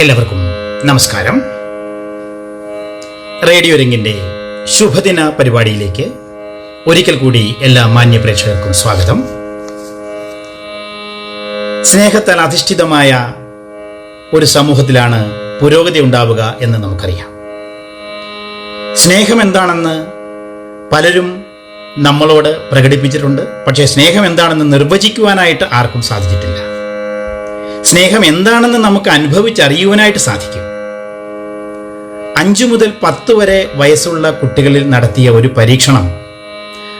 എല്ലാവർക്കും നമസ്കാരം. റേഡിയോ രംഗിന്റെ ശുഭദിന പരിപാടിയിലേക്ക് ഒരിക്കൽ കൂടി എല്ലാ മാന്യ പ്രേക്ഷകർക്കും സ്വാഗതം. സ്നേഹത്താൽ അധിഷ്ഠിതമായ ഒരു സമൂഹത്തിലാണ് പുരോഗതി ഉണ്ടാവുക എന്ന് നമുക്കറിയാം. സ്നേഹം എന്താണെന്ന് പലരും നമ്മളോട് പ്രകടിപ്പിച്ചിട്ടുണ്ട്. പക്ഷേ സ്നേഹം എന്താണെന്ന് നിർവചിക്കുവാനായിട്ട് ആർക്കും സാധിച്ചിട്ടില്ല. സ്നേഹം എന്താണെന്ന് നമുക്ക് അനുഭവിച്ചറിയുവാനായിട്ട് സാധിക്കും. അഞ്ചു മുതൽ പത്ത് വരെ വയസ്സുള്ള കുട്ടികളിൽ നടത്തിയ ഒരു പരീക്ഷണം.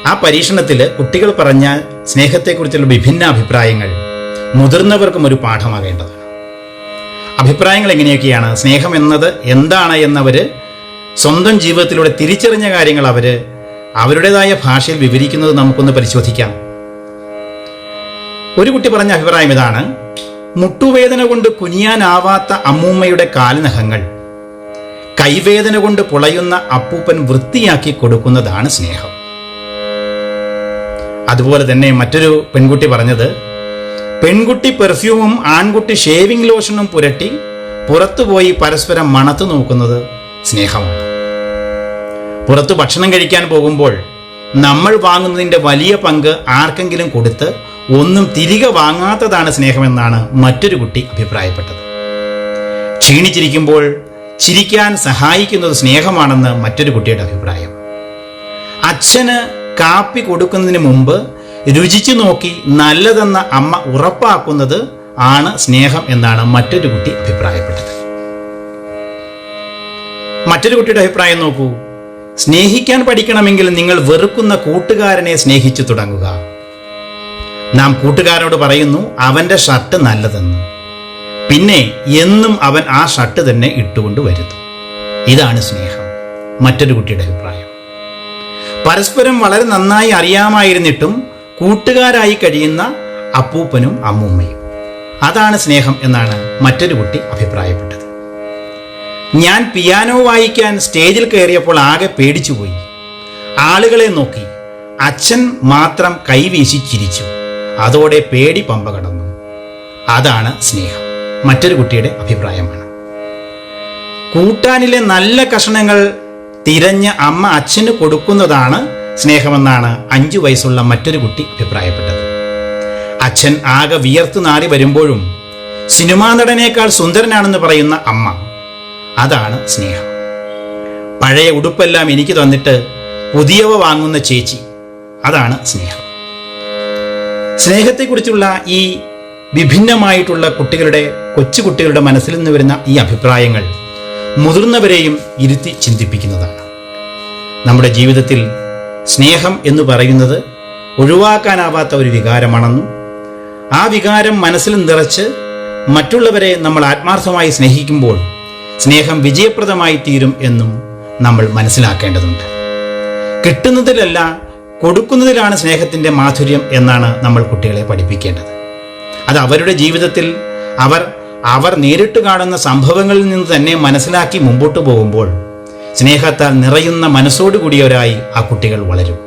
ആ പരീക്ഷണത്തിൽ കുട്ടികൾ പറഞ്ഞ സ്നേഹത്തെക്കുറിച്ചുള്ള വിഭിന്ന അഭിപ്രായങ്ങൾ മുതിർന്നവർക്കും ഒരു പാഠമാകേണ്ടതാണ്. അഭിപ്രായങ്ങൾ എങ്ങനെയൊക്കെയാണ്? സ്നേഹം എന്നത് എന്താണ് എന്നവർ സ്വന്തം ജീവിതത്തിലൂടെ തിരിച്ചറിഞ്ഞ കാര്യങ്ങൾ അവർ അവരുടേതായ ഭാഷയിൽ വിവരിക്കുന്നത് നമുക്കൊന്ന് പരിശോധിക്കാം. ഒരു കുട്ടി പറഞ്ഞ അഭിപ്രായം ഇതാണ്. മുട്ടുവേദന കൊണ്ട് കുനിയാനാവാത്ത അമ്മൂമ്മയുടെ കാൽനഖങ്ങൾ. കൈവേദന കൊണ്ട് പുളയുന്ന അപ്പൂപ്പൻ വൃത്തിയാക്കി കൊടുക്കുന്നതാണ് സ്നേഹം. അതുപോലെ തന്നെ മറ്റൊരു പെൺകുട്ടി പറഞ്ഞത് പെൺകുട്ടി പെർഫ്യൂമും ആൺകുട്ടി ഷേവിംഗ് ലോഷനും പുരട്ടി പുറത്തുപോയി പരസ്പരം മണത്തു നോക്കുന്നത് സ്നേഹമാണ്. പുറത്ത് ഭക്ഷണം കഴിക്കാൻ പോകുമ്പോൾ നമ്മൾ വാങ്ങുന്നതിന്റെ വലിയ പങ്ക് ആർക്കെങ്കിലും കൊടുത്ത് ഒന്നും തിരികെ വാങ്ങാത്തതാണ് സ്നേഹമെന്നാണ് മറ്റൊരു കുട്ടി അഭിപ്രായപ്പെട്ടത്. ക്ഷീണിച്ചിരിക്കുമ്പോൾ ചിരിക്കാൻ സഹായിക്കുന്നത് സ്നേഹമാണെന്ന് മറ്റൊരു കുട്ടിയുടെ അഭിപ്രായം. അച്ഛന് കാപ്പി കൊടുക്കുന്നതിന് മുമ്പ് രുചിച്ചു നോക്കി നല്ലതെന്ന അമ്മ ഉറപ്പാക്കുന്നത് ആണ് സ്നേഹം എന്നാണ് മറ്റൊരു കുട്ടി അഭിപ്രായപ്പെട്ടത്. മറ്റൊരു കുട്ടിയുടെ അഭിപ്രായം നോക്കൂ. സ്നേഹിക്കാൻ പഠിക്കണമെങ്കിൽ നിങ്ങൾ വെറുക്കുന്ന കൂട്ടുകാരനെ സ്നേഹിച്ചു തുടങ്ങുക. നാം കൂട്ടുകാരോട് പറയുന്നു അവന്റെ ഷർട്ട് നല്ലതെന്ന്. പിന്നെ എന്നും അവൻ ആ ഷർട്ട് തന്നെ ഇട്ടുകൊണ്ട് വരുന്നു. ഇതാണ് സ്നേഹം. മറ്റൊരു കുട്ടിയുടെ അഭിപ്രായം. പരസ്പരം വളരെ നന്നായി അറിയാമായിരുന്നിട്ടും കൂട്ടുകാരായി കഴിയുന്ന അപ്പൂപ്പനും അമ്മൂമ്മയും. അതാണ് സ്നേഹം എന്നാണ് മറ്റൊരു കുട്ടി അഭിപ്രായപ്പെട്ടത്. ഞാൻ പിയാനോ വായിക്കാൻ സ്റ്റേജിൽ കയറിയപ്പോൾ ആകെ പേടിച്ചുപോയി. ആളുകളെ നോക്കി. അച്ഛൻ മാത്രം കൈവീശി ചിരിച്ചു. അതോടെ പേടി പമ്പ കടന്നു. അതാണ് സ്നേഹം. മറ്റൊരു കുട്ടിയുടെ അഭിപ്രായമാണ്. കൂട്ടാനിലെ നല്ല കഷണങ്ങൾ തിരഞ്ഞ് അമ്മ അച്ഛന് കൊടുക്കുന്നതാണ് സ്നേഹമെന്നാണ് അഞ്ചു വയസ്സുള്ള മറ്റൊരു കുട്ടി അഭിപ്രായപ്പെട്ടത്. അച്ഛൻ ആകെ വിയർത്തു നാറി വരുമ്പോഴും സിനിമാ നടനേക്കാൾ സുന്ദരനാണെന്ന് പറയുന്ന അമ്മ. അതാണ് സ്നേഹം. പഴയ ഉടുപ്പെല്ലാം എനിക്ക് തന്നിട്ട് പുതിയവ വാങ്ങുന്ന ചേച്ചി. അതാണ് സ്നേഹം. സ്നേഹത്തെക്കുറിച്ചുള്ള ഈ വിഭിന്നമായിട്ടുള്ള കുട്ടികളുടെ കൊച്ചു കുട്ടികളുടെ മനസ്സിൽ നിന്ന് വരുന്ന ഈ അഭിപ്രായങ്ങൾ മുതിർന്നവരെയും ഇരുത്തി ചിന്തിപ്പിക്കുന്നതാണ്. നമ്മുടെ ജീവിതത്തിൽ സ്നേഹം എന്ന് പറയുന്നത് ഒഴിവാക്കാനാവാത്ത ഒരു വികാരമാണെന്നും ആ വികാരം മനസ്സിൽ നിറച്ച് മറ്റുള്ളവരെ നമ്മൾ ആത്മാർത്ഥമായി സ്നേഹിക്കുമ്പോൾ സ്നേഹം വിജയപ്രദമായി തീരും എന്നും നമ്മൾ മനസ്സിലാക്കേണ്ടതുണ്ട്. കിട്ടുന്നതിലല്ല കൊടുക്കുന്നതിലാണ് സ്നേഹത്തിന്റെ മാധുര്യം എന്നാണ് നമ്മൾ കുട്ടികളെ പഠിപ്പിക്കേണ്ടത്. അത് അവരുടെ ജീവിതത്തിൽ അവർ അവർ നേരിട്ട് കാണുന്ന സംഭവങ്ങളിൽ നിന്ന് തന്നെ മനസ്സിലാക്കി മുമ്പോട്ട് പോകുമ്പോൾ സ്നേഹത്താൽ നിറയുന്ന മനസ്സോടുകൂടിയവരായി ആ കുട്ടികൾ വളരും.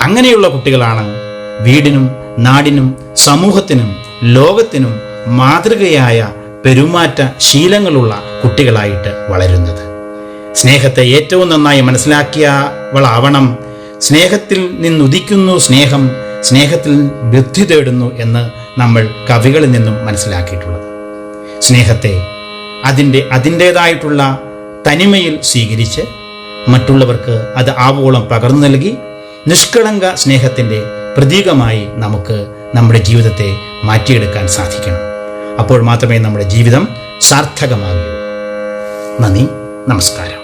അങ്ങനെയുള്ള കുട്ടികളാണ് വീടിനും നാടിനും സമൂഹത്തിനും ലോകത്തിനും മാതൃകയായ പെരുമാറ്റ ശീലങ്ങളുള്ള കുട്ടികളായിട്ട് വളരുന്നത്. സ്നേഹത്തെ ഏറ്റവും നന്നായി മനസ്സിലാക്കിയവളാവണം സ്നേഹത്തിൽ നിന്നുദിക്കുന്നു സ്നേഹം സ്നേഹത്തിൽ വൃദ്ധി തേടുന്നു എന്ന് നമ്മൾ കവികളിൽ നിന്നും മനസ്സിലാക്കിയിട്ടുള്ളത്. സ്നേഹത്തെ അതിന്റെ അതിന്റേതായിട്ടുള്ള തനിമയിൽ സ്വീകരിച്ച് മറ്റുള്ളവർക്ക് അത് ആവോളം പകർന്നു നൽകി നിഷ്കളങ്ക സ്നേഹത്തിന്റെ പ്രതീകമായി നമുക്ക് നമ്മുടെ ജീവിതത്തെ മാറ്റിയെടുക്കാൻ സാധിക്കണം. അപ്പോൾ മാത്രമേ നമ്മുടെ ജീവിതം സാർത്ഥകമാകൂ നന്ദി നമസ്കാരം.